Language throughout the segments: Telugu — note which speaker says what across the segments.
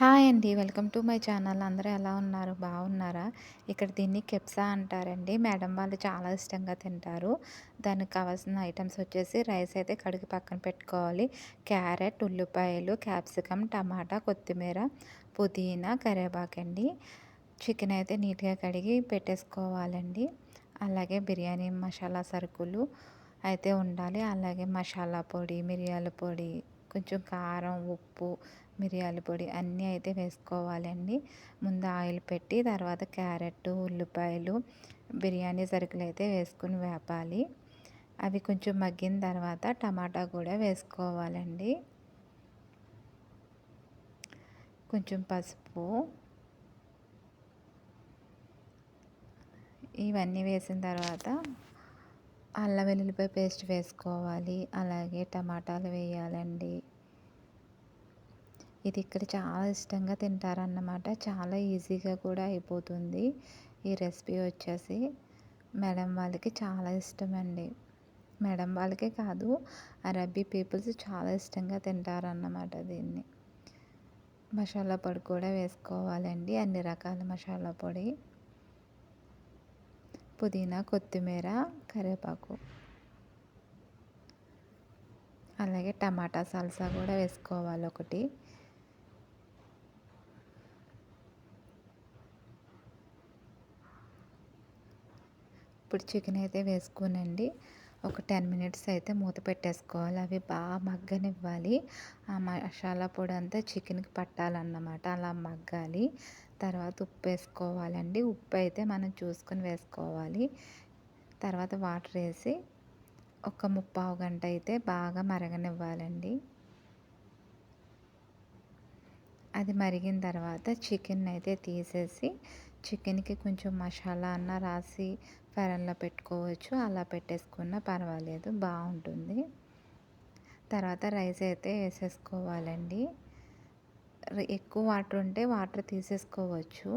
Speaker 1: హాయ్ అండి. Welcome to my channel. అందరూ ఎలా ఉన్నారు? బాగున్నారా? ఇక్కడ దీన్ని కెప్సా అంటారండి. మేడం వాళ్ళు చాలా ఇష్టంగా తింటారు. దానికి కావాల్సిన ఐటమ్స్ వచ్చేసి రైస్ అయితే కడిగి పక్కన పెట్టుకోవాలి. క్యారెట్ ఉల్లిపాయలు క్యాప్సికమ్ టమాటా కొత్తిమీర పుదీనా కరివేపాకండి చికెన్ అయితే నీట్గా కడిగి పెట్టేసుకోవాలండి. అలాగే బిర్యానీ మసాలా సరుకులు అయితే ఉండాలి. అలాగే మసాలా పొడి మిరియాల పొడి కొంచెం కారం ఉప్పు మిరియాల పొడి అన్నీ అయితే వేసుకోవాలండి. ముందు ఆయిల్ పెట్టి తర్వాత క్యారెట్ ఉల్లిపాయలు బిర్యానీ సరుకులు అయితే వేసుకుని వేపాలి. అవి కొంచెం మగ్గిన తర్వాత టమాటా కూడా వేసుకోవాలండి. కొంచెం పసుపు. ఇవన్నీ వేసిన తర్వాత అల్లం వెల్లుల్లిపాయ పేస్ట్ వేసుకోవాలి. అలాగే టమాటాలు వేయాలండి. ఇది ఇక్కడ చాలా ఇష్టంగా తింటారన్నమాట. చాలా ఈజీగా కూడా అయిపోతుంది. ఈ రెసిపీ వచ్చేసి మేడం వాళ్ళకి చాలా ఇష్టం అండి మేడం వాళ్ళకే కాదు అరబ్బీ పీపుల్స్ చాలా ఇష్టంగా తింటారన్నమాట దీన్ని. మసాలా పొడి కూడా వేసుకోవాలండి. అన్ని రకాల మసాలా పొడి. పుదీనా కొత్తిమీర కరివేపాకు. అలాగే టమాటా సల్సా కూడా వేసుకోవాలి ఒకటి. ఇప్పుడు చికెన్ అయితే వేసుకోనండి. ఒక టెన్ మినిట్స్ అయితే మూత పెట్టేసుకోవాలి. అవి బాగా మగ్గనివ్వాలి. ఆ మసాలా పొడి అంతా చికెన్కి పట్టాలన్నమాట. అలా మగ్గాలి. తర్వాత ఉప్పు వేసుకోవాలండి. ఉప్పు అయితే మనం చూసుకొని వేసుకోవాలి. తర్వాత వాటర్ వేసి ఒక ముప్పావు గంట అయితే బాగా మరగనివ్వాలండి. అది మరిగిన తర్వాత చికెన్ అయితే తీసేసి చికెన్కి కొంచెం మసాలా అన్న రాసి ఫెరన్లో పెట్టుకోవచ్చు. అలా పెట్టేసుకున్నా పర్వాలేదు. బాగుంటుంది. తర్వాత రైస్ అయితే వేసేసుకోవాలండి. ఎక్కువ వాటర్ ఉంటే వాటర్ తీసేసుకోవచ్చు.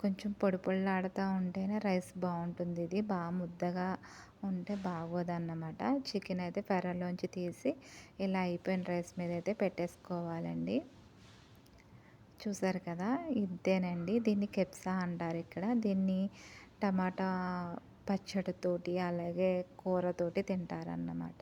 Speaker 1: కొంచెం పొడి పొడిలాడుతూ ఉంటేనే రైస్ బాగుంటుంది ఇది. బాగా ముద్దగా ఉంటే బాగోదన్నమాట. చికెన్ అయితే ఫెరలోంచి తీసి ఇలా అయిపోయిన రైస్ మీద అయితే పెట్టేసుకోవాలండి. చూసారు కదా? ఇదేనండి. దీన్ని కెప్సా అంటారు ఇక్కడ. దీన్ని టమాటా పచ్చడితోటి అలాగే కూరతోటి తింటారన్నమాట.